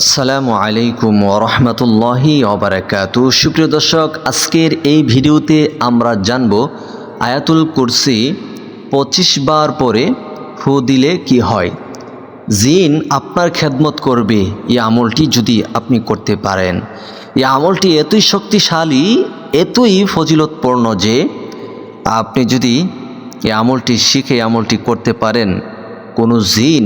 আসসালামু আলাইকুম ওরহমতুল্লাহি অবরাকাতু সুপ্রিয় দর্শক, আজকের এই ভিডিওতে আমরা জানব আয়াতুল কুরসি পঁচিশ বার পরে ফু দিলে কি হয়। জিন আপনার খেদমত করবে, এই আমলটি যদি আপনি করতে পারেন। এই আমলটি এতই শক্তিশালী, এতই ফজিলতপূর্ণ যে আপনি যদি এই আমলটি শিখে আমলটি করতে পারেন, কোনো জিন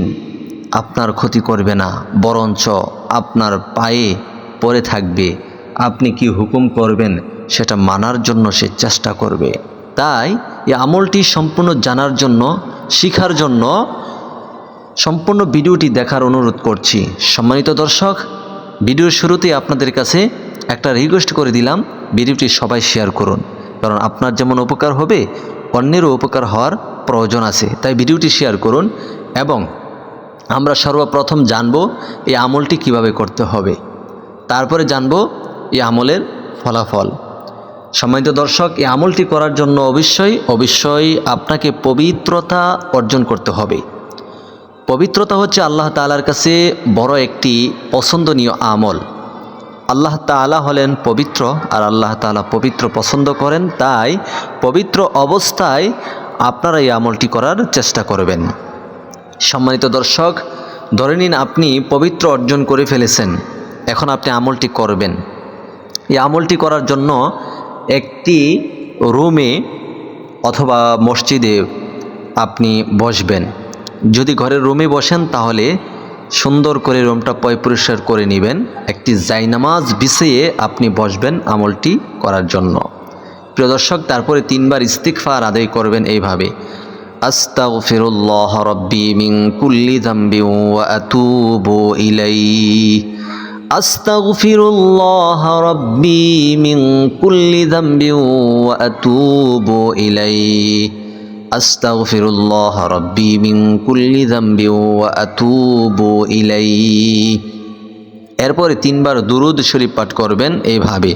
আপনার ক্ষতি করবে না, বরঞ্চ আপনার পায়ে পড়ে থাকবে। আপনি কি হুকুম করবেন সেটা মানার জন্য সে চেষ্টা করবে। তাই এই আমলটি সম্পূর্ণ জানার জন্য, শিখার জন্য সম্পূর্ণ ভিডিওটি দেখার অনুরোধ করছি। সম্মানিত দর্শক, ভিডিওর শুরুতেই আপনাদের কাছে একটা রিকোয়েস্ট করে দিলাম, ভিডিওটি সবাই শেয়ার করুন। কারণ আপনার যেমন উপকার হবে, অন্যেরও উপকার হওয়ার প্রয়োজন আছে। তাই ভিডিওটি শেয়ার করুন এবং আমরা সর্বপ্রথম জানব এই আমলটি কীভাবে করতে হবে। তারপরে জানব এই আমলের ফলাফল। সম্মানিত দর্শক, এই আমলটি করার জন্য অবশ্যই অবশ্যই আপনাকে পবিত্রতা অর্জন করতে হবে। পবিত্রতা হচ্ছে আল্লাহ তালার কাছে বড় একটি পছন্দনীয় আমল। আল্লাহ তালা হলেন পবিত্র আর আল্লাহ তালা পবিত্র পছন্দ করেন, তাই পবিত্র অবস্থায় আপনারা এই আমলটি করার চেষ্টা করবেন। সম্মানিত দর্শক, ধরে নিন আপনি পবিত্র অর্জন করে ফেলেছেন। এখন আপনি আমলটি করবেন। এই আমলটি করার জন্য একটি রুমে অথবা মসজিদে আপনি বসবেন। যদি ঘরের রুমে বসেন, তাহলে সুন্দর করে রুমটা পয় পরিষ্কার করে নেবেন। একটি জাইনামাজ বিছিয়ে আপনি বসবেন আমলটি করার জন্য। প্রিয় দর্শক, তারপরে তিনবার ইস্তিকফার আদায় করবেন এইভাবে। আস্তাগফিরুল্লাহ রব্বি মিন কুল্লি যামবি ওয়া আতুবু ইলাইহি। আস্তাগফিরুল্লাহ রব্বি মিন কুল্লি যামবি ওয়া আতুবু ইলাইহি। আস্তাগফিরুল্লাহ রব্বি মিন কুল্লি যামবি ওয়া আতুবু ইলাইহি। এরপরে তিনবার দুরুদ শরীফ পাঠ করবেন, এইভাবে।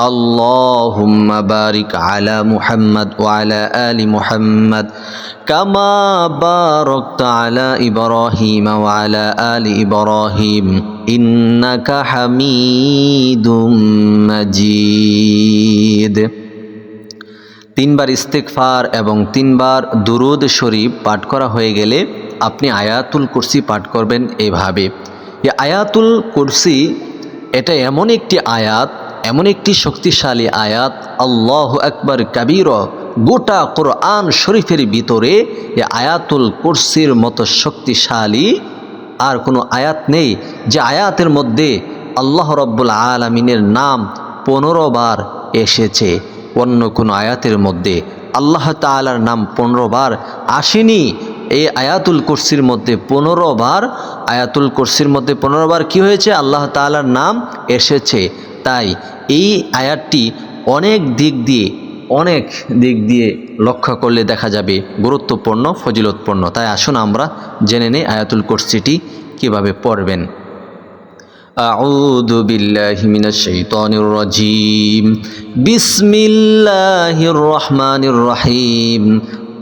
আল্লাহুম্মা বারিক আলা মুহাম্মদ ওয়া আলি মুহাম্মদ কামা বারাকতা আলা ইব্রাহিম ওয়া আলি ইব্রাহিম ইন্নাকা তিনবার ইস্তেকফার এবং তিনবার দুরুদ শরীফ পাঠ করা হয়ে গেলে আপনি আয়াতুল কুরসি পাঠ করবেন এভাবে। আয়াতুল কুরসি এটা এমন একটি আয়াত এমন একটি শক্তিশালী আয়াত, আল্লাহ আকবর কাবির, গোটা কোরআন শরীফের ভিতরে এ আয়াতুল কুরসির মতো শক্তিশালী আর কোনো আয়াত নেই, যে আয়াতের মধ্যে আল্লাহ রব্বুল আলমিনের নাম পনেরো বার এসেছে। অন্য কোনো আয়াতের মধ্যে আল্লাহ তালার নাম পনেরো বার আসেনি। এই আয়াতুল কুরসির মধ্যে পনেরো বার, আয়াতুল কুরসির মধ্যে পনেরো বার কী হয়েছে? আল্লাহ তালার নাম এসেছে। তাই এই আয়াতটি অনেক দিক দিয়ে অনেক দিক দিয়ে লক্ষ্য করলে দেখা যাবে গুরুত্বপূর্ণ ফজিলতপূর্ণ তাই আসুন আমরা জেনে নিই আয়াতুল কুরসিটি কিভাবে পড়বেন أعوذ بالله من الشيطان الرجيم بسم الله الرحمن الرحيم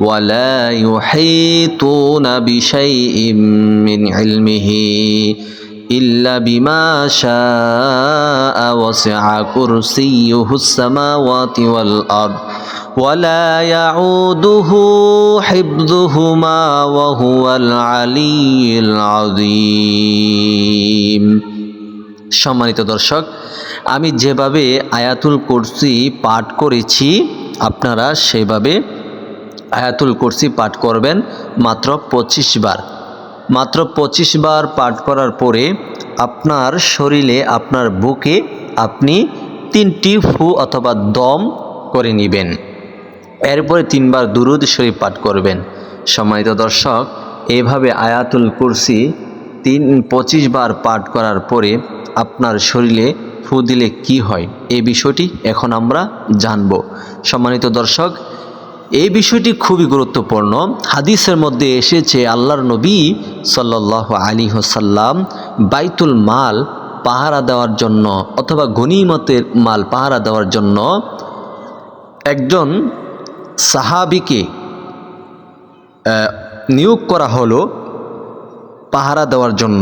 ولا يحيطون بشيء من علمه إلا بما شاء وسع كرسيه السماوات والأرض ولا يعوده حفظهما وهو العلي العظيم সম্মানিত দর্শক আমি যেভাবে আয়াতুল কুরসি পাঠ করেছি আপনারা সেভাবে আয়াতুল কুরসি পাঠ করবেন মাত্র পঁচিশ বার। মাত্র পঁচিশ বার পাঠ করার পরে আপনার শরীরে আপনার বুকে আপনি তিনটি ফু অথবা দম করে নেবেন। এরপরে তিনবার দুরুদ শরীফ পাঠ করবেন। সম্মানিত দর্শক, এভাবে আয়াতুল কুরসি তিন, পঁচিশ বার পাঠ করার পরে আপনার শরীরে ফু দিলে কি হয়? এই বিষয়টি এখন আমরা জানব। সম্মানিত দর্শক এই বিষয়টি খুবই গুরুত্বপূর্ণ। হাদিসের মধ্যে এসেছে, আল্লাহর নবী সাল্লাহ আলী হোসাল্লাম বাইতুল মাল পাহারা দেওয়ার জন্য অথবা গনিমতের মাল পাহারা দেওয়ার জন্য একজন সাহাবিকে নিয়োগ করা হলো পাহারা দেওয়ার জন্য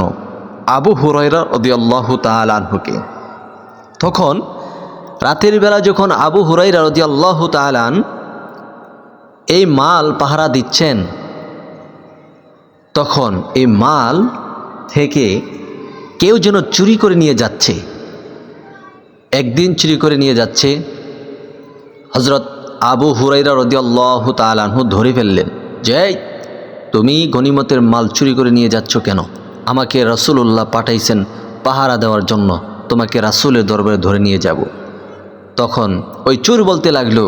আবু হুরাইরা রদিয়াল্লাহ তালানহুকে তখন রাতের বেলা যখন আবু হুরাইরা রদিয়াল্লাহ তালান এই মাল পাহারা দিচ্ছেন। তখন এই মাল থেকে কেউ যেন চুরি করে নিয়ে যাচ্ছে। একদিন চুরি করে নিয়ে যাচ্ছে। হজরত আবু হুরাইরা রদিয়াল্লাহ তালানহু ধরে ফেললেন, যে তুমি গনিমতের মাল চুরি করে নিয়ে যাচ্ছ কেন? আমাকে রাসূলুল্লাহ পাঠাইছেন পাহারা দেওয়ার জন্য, তোমাকে রাসূলের দরবারে ধরে নিয়ে যাব। তখন ওই চোর বলতে লাগল,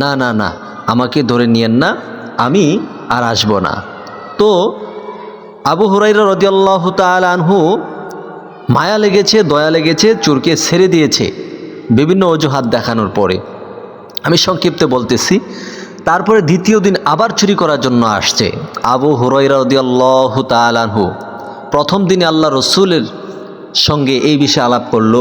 না না না আমাকে ধরে নিয়েন না, আমি আর আসব না। তো আবু হুরাইরা রদিয়াল্লাহ আনহু মায়া লেগেছে, দয়া লেগেছে, চোরকে ছেড়ে দিয়েছে বিভিন্ন অজুহাত দেখানোর পরে। আমি সংক্ষিপ্তে বলতেছি, তারপরে দ্বিতীয় দিন আবার চুরি করার জন্য আসছে আবু হুরাইরা রদিয়াল্লাহ আনহু। প্রথম দিনে আল্লাহ রসুলের সঙ্গে এই বিষয়ে আলাপ করল।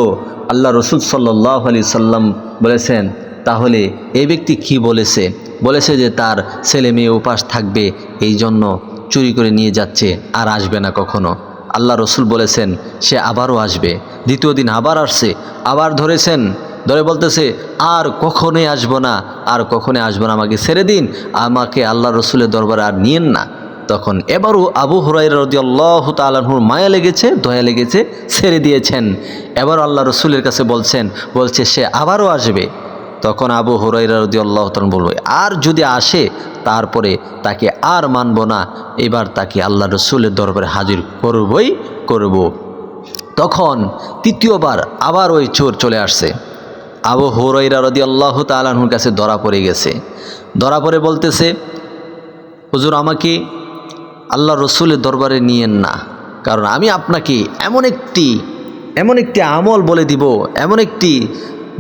আল্লাহ রসুল সাল্লাহ আলি সাল্লাম বলেছেন, তাহলে এই ব্যক্তি কি বলেছে? বলেছে যে তার ছেলে মেয়ে উপাস থাকবে, এই জন্য চুরি করে নিয়ে যাচ্ছে আর আসবে না কখনো। আল্লাহ রসুল বলেছেন, সে আবারও আসবে। দ্বিতীয় দিন আবার আসছে, আবার ধরেছেন, ধরে বলতেছে, আর কখনোই আসব না, আর কখনোই আসব না, আমাকে ছেড়ে দিন, আমাকে আল্লাহ রসুলের দরবারে আর নিয়েন না। তখন এবারও আবু হুরাইরা রদি আল্লাহ তালাহুর মায়া লেগেছে, দয়া লেগেছে, ছেড়ে দিয়েছেন। এবার আল্লাহ রসুলের কাছে বলছেন, বলছে, সে আবারও আসবে। তখন আবু হুরাইরা রদি আল্লাহ বলব, আর যদি আসে, তারপরে তাকে আর মানব না, এবার তাকে আল্লাহ রসুলের দরবারে হাজির করবই করব। তখন তৃতীয়বার আবার ওই চোর চলে আসছে। আবু হুরাইরা রদি আল্লাহ তালাহুর কাছে ধরা পড়ে গেছে। ধরা পড়ে বলতেছে, হুজুর, আমাকে আল্লাহ রসুলের দরবারে নিয়েন না, কারণ আমি আপনাকে এমন একটি এমন একটি আমল বলে দিব, এমন একটি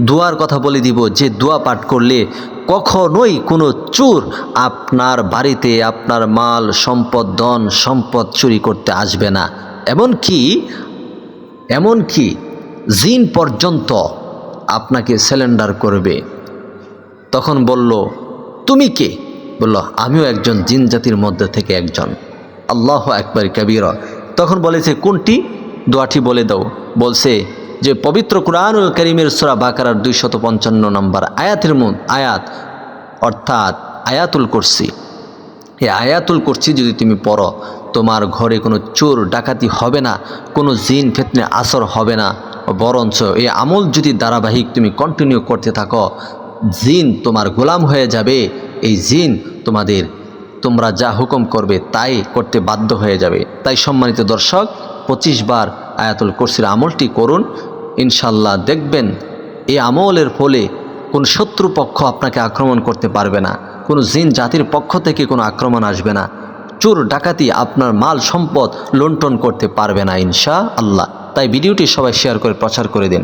দোয়ার কথা বলে দিব, যে দোয়া পাঠ করলে কখনোই কোনো চোর আপনার বাড়িতে আপনার মাল, সম্পদ, ধন, সম্পদ চুরি করতে আসবে না। এমনকি এমনকি জিন পর্যন্ত আপনাকে সিলিন্ডার করবে। তখন বলল, তুমি কে? বলল, আমিও একজন জিন জাতির মধ্যে থেকে একজন। আল্লাহ একবার কবির। তখন বলেছে, কোনটি? দোয়াটি বলে দাও। বলছে যে পবিত্র কুরআনুল করিমের সুরা বাকারার দুইশত পঞ্চান্ন নম্বর আয়াতের মন আয়াত, অর্থাৎ আয়াতুল কুরসি। এই আয়াতুল কুরসি যদি তুমি পড়ো, তোমার ঘরে কোনো চোর, ডাকাতি হবে না, কোনো জিন, ফেতনে আসর হবে না। বরঞ্চ এই আমল যদি ধারাবাহিক তুমি কন্টিনিউ করতে থাকো, জিন তোমার গোলাম হয়ে যাবে। এই জিন তোমাদের, তোমরা যা হুকুম করবে তাই করতে বাধ্য হয়ে যাবে। তাই সম্মানিত দর্শক, পঁচিশ বার আয়াতুল কুরসির আমলটি করুন, ইনশাল্লাহ দেখবেন এই আমলের ফলে কোন শত্রুপক্ষ আপনাকে আক্রমণ করতে পারবে না, কোনো জিন জাতির পক্ষ থেকে কোনো আক্রমণ আসবে না, চোর ডাকাতি আপনার মাল সম্পদ লুণ্ঠন করতে পারবে না ইনশা আল্লাহ তাই ভিডিওটি সবাই শেয়ার করে প্রচার করে দিন।